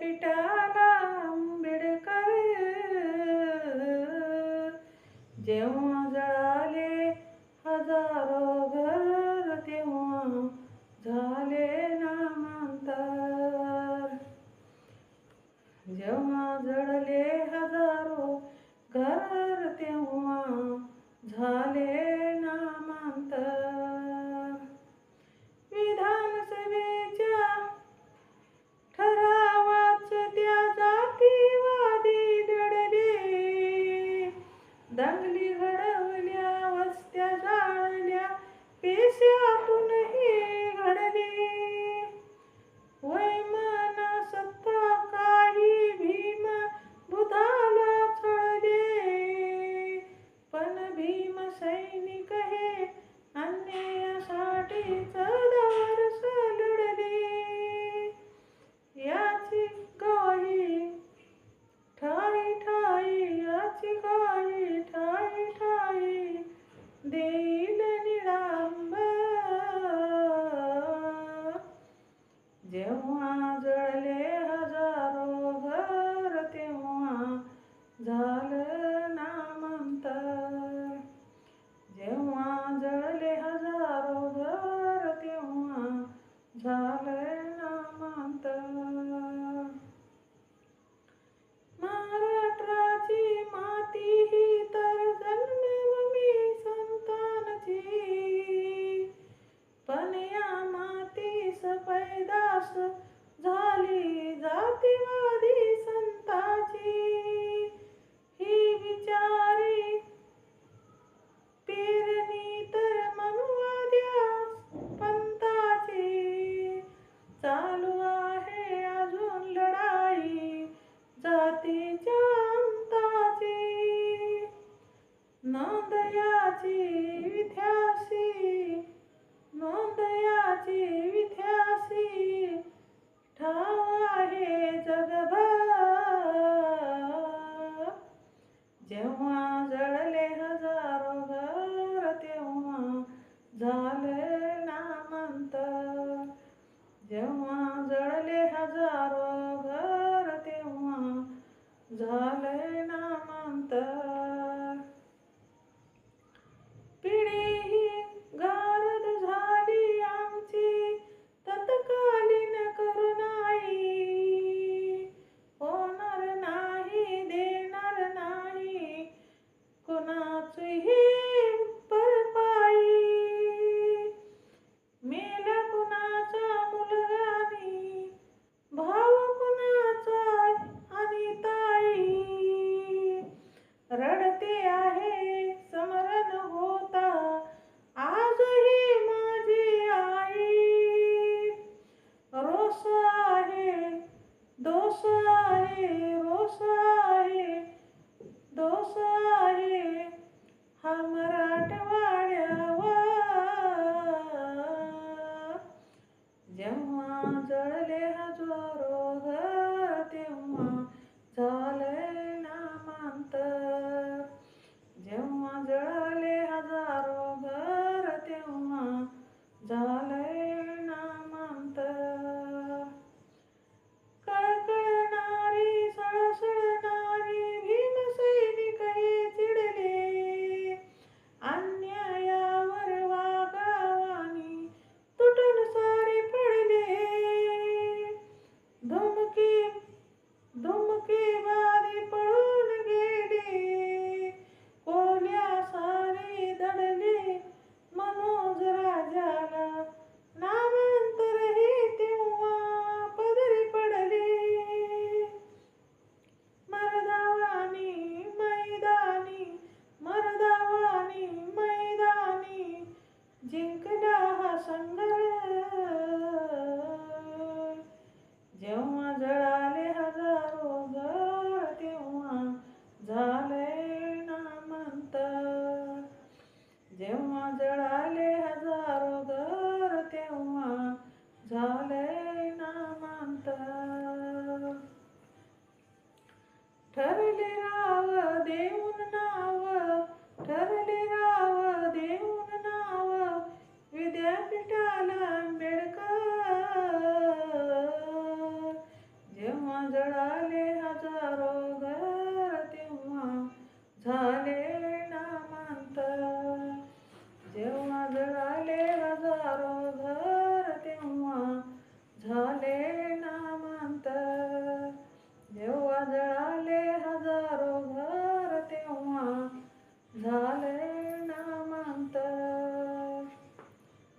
પિટાના આંબેડકર જેવું да, Галина? आस झाली जातीवादी संताची. ही विचारी पेरणी तर मनुवाद्यास पंताची. चालू आहे अजून लढाई जातीच्या अंताची. नोंदयाची है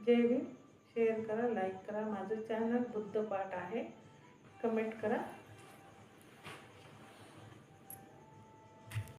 जय हिंद शेअर करा लाईक करा. माझं चॅनल बुद्ध पाठ आहे. कमेंट करा.